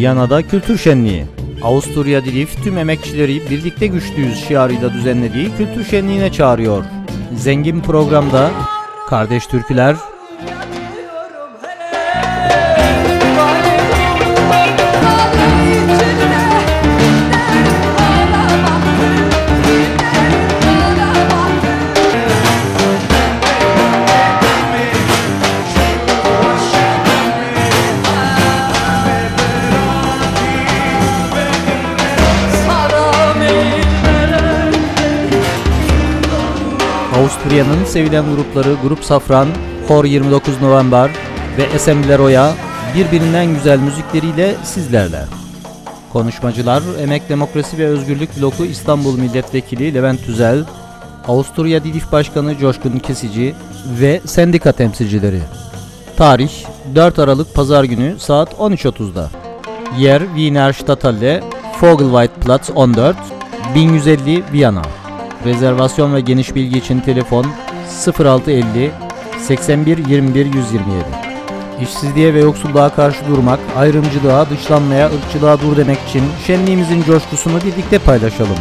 Viyana'da kültür şenliği. Avusturya Dilif tüm emekçileri birlikte güçlüyüz şiarıyla düzenlediği kültür şenliğine çağırıyor. Zengin programda kardeş türküler, Avusturya'nın sevilen grupları Grup Safran, Hor 29 November ve Assembler Oya birbirinden güzel müzikleriyle sizlerle. Konuşmacılar Emek Demokrasi ve Özgürlük Bloku İstanbul Milletvekili Levent Tüzel, Avusturya Dilif Başkanı Coşkun Kesici ve sendika temsilcileri. Tarih 4 Aralık Pazar günü saat 13.30'da. Yer Wiener Stadthalle, Vogelweidplatz 14, 1150 Viyana. Rezervasyon ve geniş bilgi için telefon 0650 81 21 127. İşsizliğe ve yoksulluğa karşı durmak, ayrımcılığa, dışlanmaya, ırkçılığa dur demek için şenliğimizin coşkusunu birlikte paylaşalım.